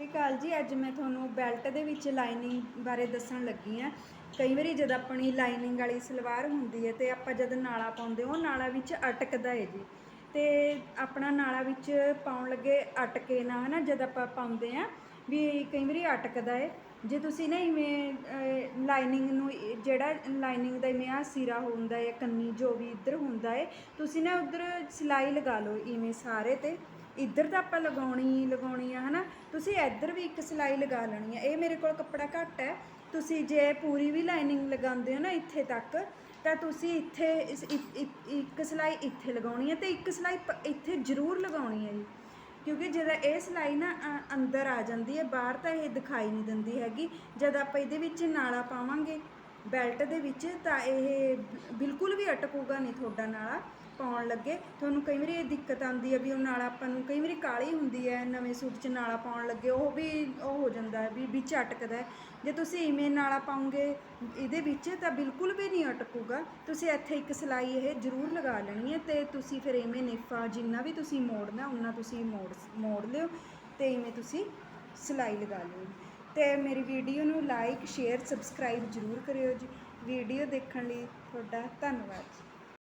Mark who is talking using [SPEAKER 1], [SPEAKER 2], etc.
[SPEAKER 1] ਸ਼੍ਰੀ ਅਕਾਲ ਜੀ। ਅੱਜ ਮੈਂ ਤੁਹਾਨੂੰ ਬੈਲਟ ਦੇ ਵਿੱਚ ਲਾਈਨਿੰਗ ਬਾਰੇ ਦੱਸਣ ਲੱਗੀ ਆ ਕਈ ਵਾਰੀ ਜਦ ਆਪਣੀ ਲਾਈਨਿੰਗ ਵਾਲੀ ਸਲਵਾਰ ਹੁੰਦੀ ਹੈ ਤੇ ਆਪਾਂ ਜਦ ਨਾਲਾ ਪਾਉਂਦੇ ਹਾਂ ਨਾਲਾ ਵਿੱਚ ਅਟਕਦਾ ਹੈ ਜੀ। ਤੇ ਆਪਣਾ ਨਾਲਾ ਵਿੱਚ ਪਾਉਣ ਲੱਗੇ ਅਟਕੇ ਨਾ ਹਨਾ, ਜਦ ਆਪਾਂ ਪਾਉਂਦੇ ਆ ਵੀ ਕਈ ਵਾਰੀ ਅਟਕਦਾ ਹੈ। ਜੇ ਤੁਸੀਂ ਨਾ ਇਵੇਂ ਲਾਈਨਿੰਗ ਨੂੰ ਜਿਹੜਾ ਲਾਈਨਿੰਗ ਦਾ ਇਵੇਂ ਆ ਸਿਰਾ ਹੁੰਦਾ ਹੈ ਕੰਨੀ ਜੋ ਵੀ ਇੱਧਰ ਹੁੰਦਾ ਹੈ, ਤੁਸੀਂ ਨਾ ਉੱਧਰ ਸਿਲਾਈ ਲਗਾ ਲਓ ਇਵੇਂ ਸਾਰੇ ਤੇ। ਇੱਧਰ ਤਾਂ ਆਪਾਂ ਲਗਾਉਣੀ ਲਗਾਉਣੀ ਆ, ਹਨਾ? ਤੁਸੀਂ ਇੱਧਰ ਵੀ ਇੱਕ ਸਿਲਾਈ ਲਗਾ ਲੈਣੀ ਆ। ਇਹ ਮੇਰੇ ਕੋਲ ਕੱਪੜਾ ਘੱਟ ਹੈ। ਤੁਸੀਂ ਜੇ ਪੂਰੀ ਵੀ ਲਾਈਨਿੰਗ ਲਗਾਉਂਦੇ ਹੋ ਨਾ ਇੱਥੇ ਤੱਕ, ਤਾਂ ਤੁਸੀਂ ਇੱਥੇ ਇੱਕ ਸਿਲਾਈ ਇੱਥੇ ਲਗਾਉਣੀ ਹੈ ਤੇ ਇੱਕ ਸਿਲਾਈ ਪ- ਇੱਥੇ ਜ਼ਰੂਰ ਲਗਾਉਣੀ ਹੈ ਜੀ। ਕਿਉਂਕਿ ਜਦੋਂ ਇਹ ਸਿਲਾਈ ਨਾ ਅ, ਅੰਦਰ ਆ ਜਾਂਦੀ ਹੈ ਬਾਹਰ ਤਾਂ ਇਹ ਦਿਖਾਈ ਨਹੀਂ ਦਿੰਦੀ ਹੈਗੀ। ਜਦ ਆਪਾਂ ਇਹਦੇ ਵਿੱਚ ਨਾਲਾ ਪਾਵਾਂਗੇ ਬੈਲਟ ਦੇ ਵਿੱਚ ਤਾਂ ਇਹ ਬਿਲਕੁਲ ਵੀ ਅਟਕੂਗਾ ਨਹੀਂ ਤੁਹਾਡਾ ਨਾਲਾ। ਪਾਉਣ ਲੱਗੇ, ਤੁਹਾਨੂੰ ਕਈ ਵਾਰੀ ਇਹ ਦਿੱਕਤ ਆਉਂਦੀ ਹੈ ਵੀ ਉਹ ਨਾਲਾ ਆਪਾਂ ਨੂੰ, ਕਈ ਵਾਰੀ ਕਾਲੀ ਹੁੰਦੀ ਹੈ, ਨਵੇਂ ਸੂਟ 'ਚ ਨਾਲਾ ਪਾਉਣ ਲੱਗੇ, ਉਹ ਵੀ ਉਹ ਹੋ ਜਾਂਦਾ ਹੈ, ਵੀ ਵਿੱਚ ਅਟਕਦਾ ਜੇ ਤੁਸੀਂ ਇਵੇਂ ਨਾਲਾ ਪਾਉਂਗੇ, ਇਹਦੇ ਵਿੱਚ ਤਾਂ ਬਿਲਕੁਲ ਵੀ ਨਹੀਂ ਅਟਕੂਗਾ। ਤੁਸੀਂ ਇੱਥੇ ਇੱਕ ਸਿਲਾਈ ਇਹ ਜ਼ਰੂਰ ਲਗਾ ਲੈਣੀ ਹੈ ਤੇ ਤੁਸੀਂ ਫਿਰ ਇਵੇਂ ਨੇਫਾ ਜਿੰਨਾ ਵੀ ਤੁਸੀਂ ਮੋੜਨਾ ਉਹਨਾਂ ਤੁਸੀਂ ਮੋੜ ਮੋੜ ਲਿਓ ਤੇ ਇਵੇਂ ਤੁਸੀਂ ਸਿਲਾਈ ਲਗਾ ਲਿਓ। ਤੇ ਮੇਰੀ ਵੀਡੀਓ ਨੂੰ ਲਾਈਕ ਸ਼ੇਅਰ ਸਬਸਕ੍ਰਾਈਬ ਜ਼ਰੂਰ ਕਰਿਓ ਜੀ। ਵੀਡੀਓ ਦੇਖਣ ਲਈ ਤੁਹਾਡਾ ਧੰਨਵਾਦ ਜੀ।